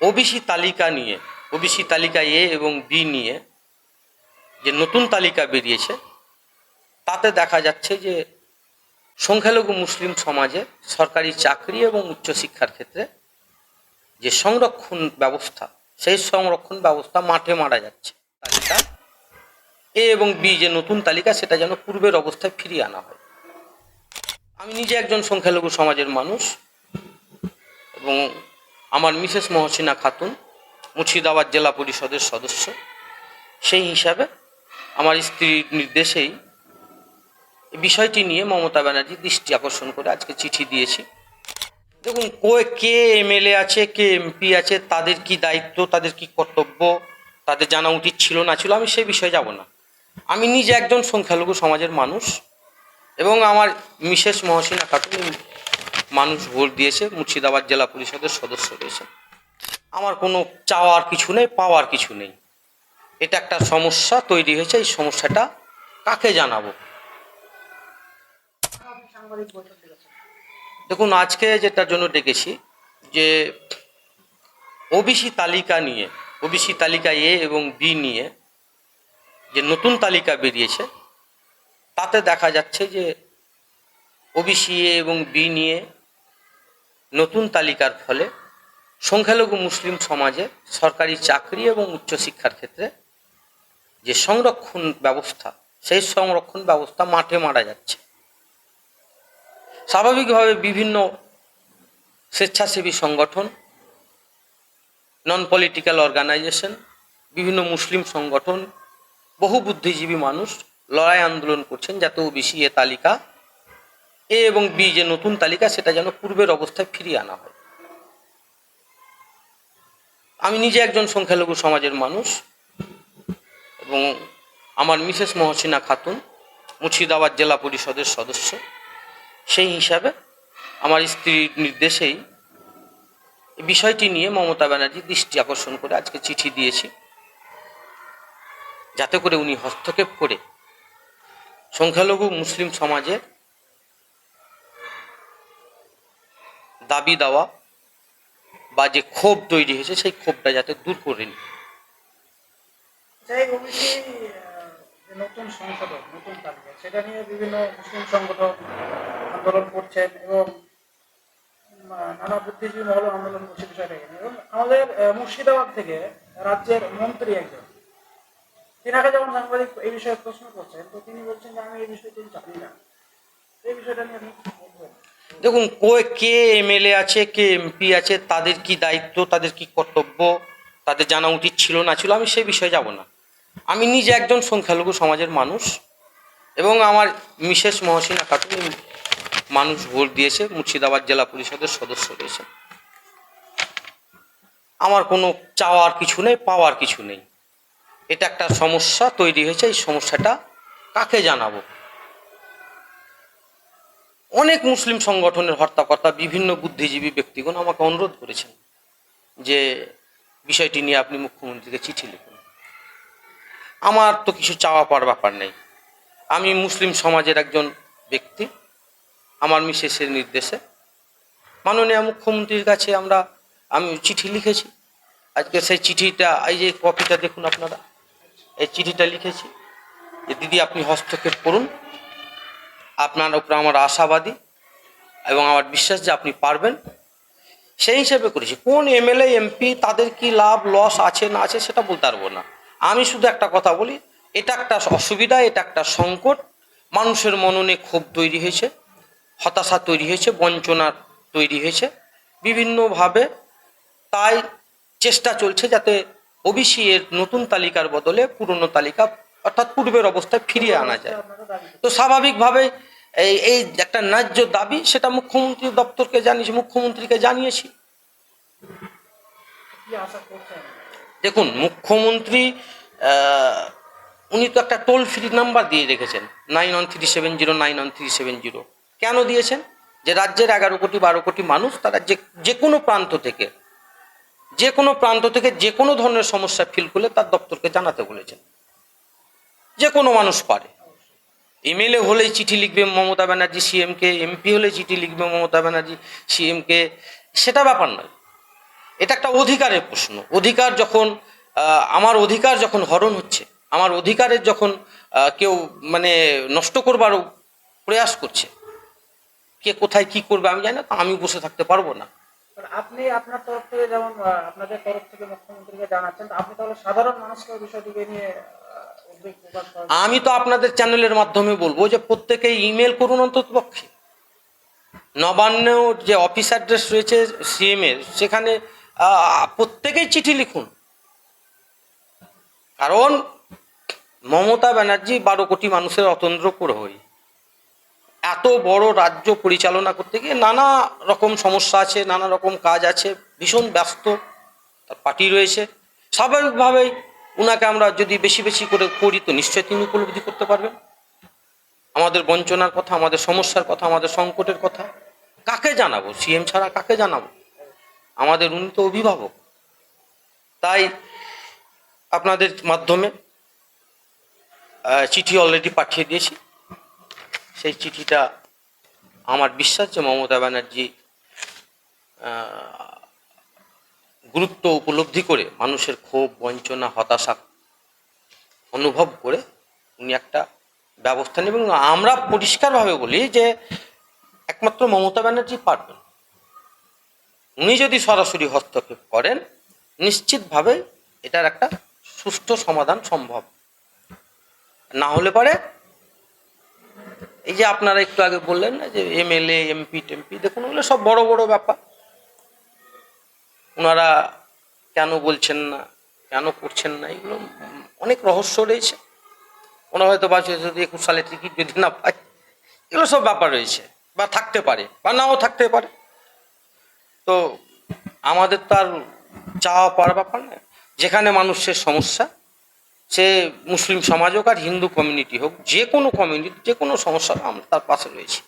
OBC তালিকা নিয়ে, OBC তালিকা এ এবং বি নিয়ে যে নতুন তালিকা বেরিয়েছে, তাতে দেখা যাচ্ছে যে সংখ্যালঘু মুসলিম সমাজে সরকারি চাকরি এবং উচ্চশিক্ষার ক্ষেত্রে যে সংরক্ষণ ব্যবস্থা, সেই সংরক্ষণ ব্যবস্থা মাঠে মারা যাচ্ছে। তালিকা এ এবং বি যে নতুন তালিকা, সেটা যেন পূর্বের অবস্থায় ফিরিয়ে আনা হয়। আমি নিজে একজন সংখ্যালঘু সমাজের মানুষ এবং আমার মিসেস মহসিনা খাতুন, মুর্শিদাবাদ জেলা পরিষদের সদস্য। সেই হিসাবে আমার স্ত্রীর নির্দেশেই বিষয়টি নিয়ে মমতা ব্যানার্জি দৃষ্টি আকর্ষণ করে আজকে চিঠি দিয়েছি। দেখুন, কো- কে এমএলএ আছে, কে এমপি আছে, তাদের কি দায়িত্ব, তাদের কি কর্তব্য, তাদের জানা উচিত ছিল না ছিল, আমি সেই বিষয়ে যাব না। আমি নিজে একজন সংখ্যালঘু সমাজের মানুষ এবং আমার মিসেস মহসিনা খাতুন মানুষ ভোট দিয়েছে, মুর্শিদাবাদ জেলা পরিষদের সদস্য রয়েছে। আমার কোনো চাওয়ার কিছু নেই, পাওয়ার কিছু নেই। এটা একটা সমস্যা তৈরি হয়েছে, এই সমস্যাটা কাকে জানাব? দেখুন, আজকে যেটার জন্য ডেকেছি, যে ওবিসি তালিকা নিয়ে, ওবিসি তালিকা এ এবং বি নিয়ে যে নতুন তালিকা বেরিয়েছে, তাতে দেখা যাচ্ছে যে ওবিসি এ এবং বি নিয়ে নতুন তালিকার ফলে সংখ্যালঘু মুসলিম সমাজে সরকারি চাকরি এবং উচ্চশিক্ষার ক্ষেত্রে যে সংরক্ষণ ব্যবস্থা, সেই সংরক্ষণ ব্যবস্থা মাঠে মারা যাচ্ছে। স্বাভাবিকভাবে বিভিন্ন স্বেচ্ছাসেবী সংগঠন নন পলিটিক্যাল অর্গানাইজেশন বিভিন্ন মুসলিম সংগঠন, বহু বুদ্ধিজীবী মানুষ লড়াই আন্দোলন করছেন যাতে ওবিসি এ তালিকা এ এবং বি যে নতুন তালিকা, সেটা যেন পূর্বের অবস্থায় ফিরিয়ে আনা হয়। আমি নিজে একজন সংখ্যালঘু সমাজের মানুষ এবং আমার মিসেস মহসিনা খাতুন মুর্শিদাবাদ জেলা পরিষদের সদস্য। সেই হিসাবে আমার স্ত্রীর নির্দেশেই বিষয়টি নিয়ে মমতা ব্যানার্জি দৃষ্টি আকর্ষণ করে আজকে চিঠি দিয়েছি। যাতে করে উনি হস্তক্ষেপ করে সংখ্যালঘু মুসলিম সমাজের দাবি দেওয়া বা যে ক্ষোভ তৈরি হয়েছে, সেই ক্ষোভটা যাতে দূর করে নি নতুন সংশোধন, নতুন তালিকা, সেটা নিয়ে বিভিন্ন মুসলিম সংগঠন আন্দোলন করছেন এবং নানা বুদ্ধিজীবী মহল আন্দোলন করছে বিষয়টাকে এবং আমাদের মুর্শিদাবাদ থেকে রাজ্যের মন্ত্রী একজন, তিনাকে যখন সাংবাদিক এই বিষয়ে প্রশ্ন করছেন, তো তিনি বলছেন যে, আমি এই বিষয়টি জানি না। এই বিষয়টা নিয়ে দেখুন কো- কে এমএলএ আছে, কে এমপি আছে, তাদের কি দায়িত্ব, তাদের কি কর্তব্য, তাদের জানা উচিত ছিল, না ছিল, আমি সেই বিষয়ে যাব না। আমি নিজে একজন সংখ্যালঘু সমাজের মানুষ এবং আমার মিসেস মহসিনা খাতুন মানুষ ভোট দিয়েছে, মুর্শিদাবাদ জেলা পরিষদের সদস্য রয়েছে। আমার কোনো চাওয়ার কিছু নেই, পাওয়ার কিছু নেই। এটা একটা সমস্যা তৈরি হয়েছে, এই সমস্যাটা কাকে জানাব? অনেক মুসলিম সংগঠনের হর্তাকর্তা বিভিন্ন বুদ্ধিজীবী ব্যক্তিগণ আমাকে অনুরোধ করেছেন যে বিষয়টি নিয়ে আপনি মুখ্যমন্ত্রীকে চিঠি লিখুন। আমার তো কিছু চাওয়া পাওয়ার ব্যাপার নেই। আমি মুসলিম সমাজের একজন ব্যক্তি। আমার মিসেসের নির্দেশে। মাননীয় মুখ্যমন্ত্রীর কাছে আমরা, আমি চিঠি লিখেছি। আজকে সেই চিঠিটা, এই যে কপিটা দেখুন আপনারা, এই চিঠিটা লিখেছি। যে দিদি, আপনি হস্তক্ষেপ করুন। আপনার উপরে আমার আশাবাদী এবং আমার বিশ্বাস যে আপনি পারবেন। সেই হিসেবে করেছি। কোন এমএলএ, এমপি, তাদের কি লাভ, লস আছে, না আছে, সেটা বলতে পারব না। আমি শুধু একটা কথা বলি, এটা একটা অসুবিধা, এটা একটা সংকট। মানুষের মননে ক্ষোভ তৈরি হয়েছে, হতাশা তৈরি হয়েছে, বঞ্চনা তৈরি হয়েছে। বিভিন্নভাবে তাই চেষ্টা চলছে যাতে ওবিসি এর নতুন তালিকার বদলে পুরনো তালিকা অর্থাৎ পূর্বের অবস্থায় ফিরিয়ে আনা যায়। তো স্বাভাবিকভাবে এই এই একটা ন্যায্য দাবি সেটা মুখ্যমন্ত্রী দপ্তরকে জানিয়েছি, মুখ্যমন্ত্রীকে জানিয়েছি। দেখুন, মুখ্যমন্ত্রী উনি তো একটা টোল ফ্রি নাম্বার দিয়ে রেখেছেন nine one three seven zero nine one three seven zero কেন দিয়েছেন? যে রাজ্যের এগারো কোটি, বারো কোটি মানুষ তারা যে যে কোনো প্রান্ত থেকে, যে কোনো প্রান্ত থেকে যে কোনো ধরনের সমস্যা ফিল করলে তার দপ্তরকে জানাতে বলেছেন। যে কোনো মানুষ পারে। এমএলএ হলেই চিঠি লিখবে মমতা ব্যানার্জি সিএমকে এমপি হলে চিঠি লিখবে মমতা ব্যানার্জি সিএমকে সেটা ব্যাপার নয়। এটা একটা অধিকারের প্রশ্ন। অধিকার যখন আমার অধিকার যখন হরণ হচ্ছে, আমার অধিকারের যখন কেউ মানে নষ্ট করবার প্রয়াস করছে, কে কোথায় কি করবে আমি জানি না আমি বসে থাকতে পারব না। আপনি আপনার তরফ থেকে যেমন আপনাদের তরফ থেকে মুখ্যমন্ত্রীকে জানাচ্ছেন আপনি তাহলে সাধারণ মানুষকে বিষয়টিকে নিয়ে আমি তো আপনাদের চ্যানেলের মাধ্যমে বলব যে প্রত্যেকে ইমেল করুন অন্তত পক্ষে। নবান্ন যে অফিস অ্যাড্রেস রয়েছে সিএম এর, সেখানে প্রত্যেকেই চিঠি লিখুন। কারণ মমতা ব্যানার্জি বারো কোটি মানুষের অতন্দ্র হই। এত বড় রাজ্য পরিচালনা করতে গিয়ে নানা রকম সমস্যা আছে, নানা রকম কাজ আছে, ভীষণ ব্যস্ত। তার পার্টি রয়েছে। স্বাভাবিকভাবেই উনাকে আমরা যদি বেশি বেশি করে করি তো নিশ্চয়ই তিনি উপলব্ধি করতে পারবেন? আমাদের বঞ্চনার কথা, আমাদের সমস্যার কথা, আমাদের সংকটের কথা, কাকে জানাব? সিএম ছাড়া কাকে জানাব? আমাদের উনি তো অভিভাবক। তাই আপনাদের মাধ্যমে চিঠি অলরেডি পাঠিয়ে দিয়েছি। সেই চিঠিটা আমার বিশ্বাস যে মমতা ব্যানার্জি গুরুত্ব উপলব্ধি করে মানুষের ক্ষোভ, বঞ্চনা, হতাশা অনুভব করে উনি একটা ব্যবস্থা নেবেন। আমরা পরিষ্কারভাবে বলি যে একমাত্র মমতা ব্যানার্জি পারবেন। উনি যদি সরাসরি হস্তক্ষেপ করেন, নিশ্চিতভাবে এটার একটা সুষ্ঠু সমাধান সম্ভব। না হলে পারে এই যে আপনারা একটু আগে বললেন না যে এমএলএ, এমপি, টেমপি, দেখুন ওগুলো সব বড় বড় ব্যাপার। ওনারা কেন বলছেন না, কেন করছেন না, এগুলো অনেক রহস্য রয়েছে। ওনারা হয়তো বাঁচে যদি একুশ সালে টিকিট যদি না পায়, এগুলো সব ব্যাপার রয়েছে, বা থাকতে পারে, বা নাও থাকতে পারে। তো আমাদের তো আর চাওয়া পাওয়ার ব্যাপার না যেখানে মানুষের সমস্যা, সে মুসলিম সমাজ হোক আর হিন্দু কমিউনিটি হোক, যে কোনো কমিউনিটি যে কোনো সমস্যা আমরা তার পাশে রয়েছি।